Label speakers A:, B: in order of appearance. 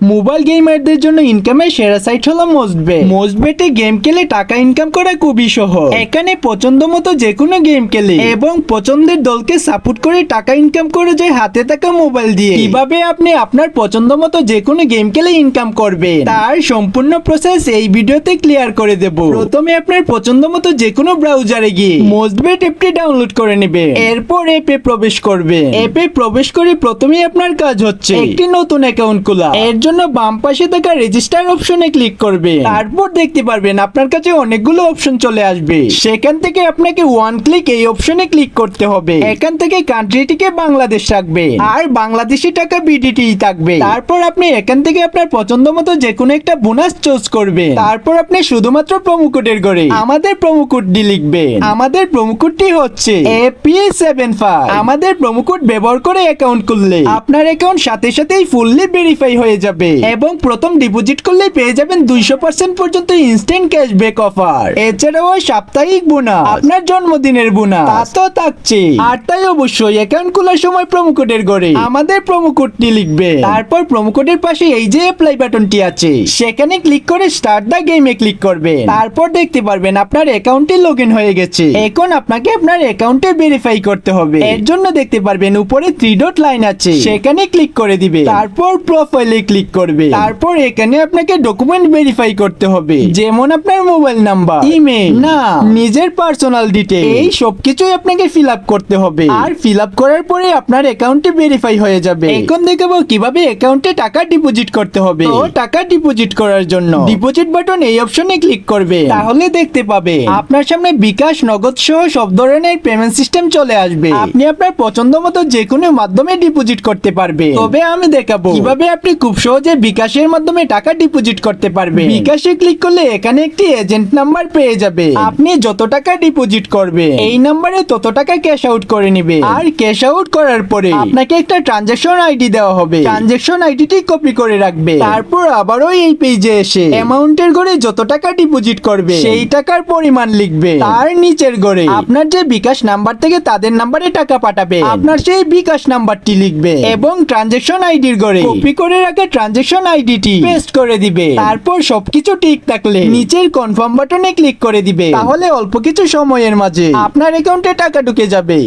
A: Mobile গেমারদের জন্য ইনকামের সেরা সাইট হলো মোস্টবে মোস্টবেটে গেম খেলে টাকা ইনকাম করা খুবই সহজ। এখানে পছন্দ মতো যে কোনো গেম খেলে। এবং পছন্দের দলকে সাপোর্ট করে টাকা ইনকাম করে যায় হাতে থাকা মোবাইল দিয়ে। কীভাবে আপনি আপনার পছন্দ মতো যে কোনো গেম খেলে ইনকাম করবেন? তার সম্পূর্ণ প্রসেস এই ভিডিওতে ক্লিয়ার করে দেব। প্রথমে আপনার পছন্দ মতো যে কোনো ব্রাউজারে গিয়ে মোস্টবেট অ্যাপটি ডাউনলোড করে নেবে এরপর অ্যাপে প্রবেশ করবে অ্যাপে প্রবেশ করে প্রথমেই আপনার কাজ হচ্ছে। একটি নতুন অ্যাকাউন্ট খোলা। এর জন্য বাম পাশে থাকা রেজিস্টার অপশনে ক্লিক করবে। তারপর দেখতে পারবেন আপনার কাছে অনেকগুলো অপশন চলে আসবে। সেখান থেকে আপনাকে ওয়ান ক্লিক এই অপশনে ক্লিক করতে হবে। এখান থেকে কান্ট্রিটিকে বাংলাদেশ রাখবে। আর বাংলাদেশি টাকা বিডিটি থাকবে। তারপর আপনি এখান থেকে আপনার পছন্দ মতো যে কোনো একটা বোনাস চুজ করবে তারপর আপনি শুধুমাত্র প্রোমো কোডের করে আমাদের প্রোমো কোডটি লিখবেন। আমাদের প্রোমো কোডটি হচ্ছে এপি সেভেন ফাইভ আমাদের প্রোমো কোড ব্যবহার করে অ্যাকাউন্ট খুললে আপনার অ্যাকাউন্ট সাথে সাথেই ফুললি ভেরিফাই হয়ে যাবে। এবং প্রথম ডিপোজিট করলে পেয়ে যাবেন দুইশো পার্সেন্ট পর্যন্ত ইনস্ট্যান্ট ক্যাশব্যাক অফার এছাড়াও সাপ্তাহিক বোনাস। আপনার জন্মদিনের বোনাস। তা তো থাকছে আর তাই অবশ্যই অ্যাকাউন্ট খোলার সময় প্রোমো কোডের ঘরে আমাদের প্রোমো কোডটি লিখবে। তারপর প্রোমো কোডের পাশে এই যে অ্যাপ্লাই বাটনটি আছে, সেখানে ক্লিক করে স্টার্ট দা গেমে ক্লিক করবে তারপর দেখতে পারবেন আপনার অ্যাকাউন্টে লগ হয়ে গেছে। এখন আপনাকে আপনার অ্যাকাউন্টে ভেরিফাই করতে হবে। এর জন্য দেখতে পারবেন উপরে থ্রি ডট লাইন আছে, সেখানে ক্লিক করে দিবে। তারপর প্রোফাইলে ক্লিক করবে। তারপর এখানে আপনাকে ডকুমেন্ট ভেরিফাই করতে হবে। যেমন আপনার মোবাইল নাম্বার ইমেল না নিজের পার্সোনাল ডিটেল এই সবকিছুই আপনাকে ফিল আপ করতে হবে। আর ফিল আপ করার পরে আপনার অ্যাকাউন্টে ভেরিফাই হয়ে যাবে। এখন দেখাবো কীভাবে অ্যাকাউন্টে টাকা ডিপোজিট করতে হবে। তো টাকা ডিপোজিট করার জন্য ডিপোজিট বাটন এই অপশনে ক্লিক করবে। তাহলে দেখতে পাবে আপনার সামনে বিকাশ নগদ সহ সব ধরনের পেমেন্ট সিস্টেম চলে আসবে। আপনি আপনার পছন্দ মতো যে কোনো মাধ্যমে ডিপোজিট করতে পারবে তবে আমি দেখাবো কীভাবে আপনি খুব সহজে বিকাশের মাধ্যমে টাকা ডিপোজিট করতে পারবে। বিকাশে ক্লিক করলে এখানে একটি এজেন্ট নাম্বার পেয়ে যাবে। আপনি যত টাকা ডিপোজিট করবে এই নাম্বারে তত টাকা ক্যাশ আউট করে নিবে। আর ক্যাশ আউট করার পরে আপনাকে একটা ট্রানজাকশন আইডি দেওয়া হবে। ট্রানজাকশন আইডিটি কপি করে রাখবে। তারপর আবারও এই পেজে এসে অ্যামাউন্টের ঘরে যত টাকা ডিপোজিট করবে সেই টাকার পরিমাণ লিখবে। তার নিচের ঘরে আপনার যে বিকাশ নাম্বার থেকে তাদের নাম্বারে টাকা পাঠাবে আপনার সেই বিকাশ নাম্বারটি লিখবে। এবং ট্রানজাকশন আইডির ঘরে কপি করে রাখা ট্রানজাকশন আইডিটি পেস্ট করে দিবে। তারপর সবকিছু ঠিক থাকলে নিচের কনফার্ম বাটনে ক্লিক করে দিবে। তাহলে অল্প কিছু সময়ের মাঝে আপনার অ্যাকাউন্টে টাকা ঢুকে যাবে।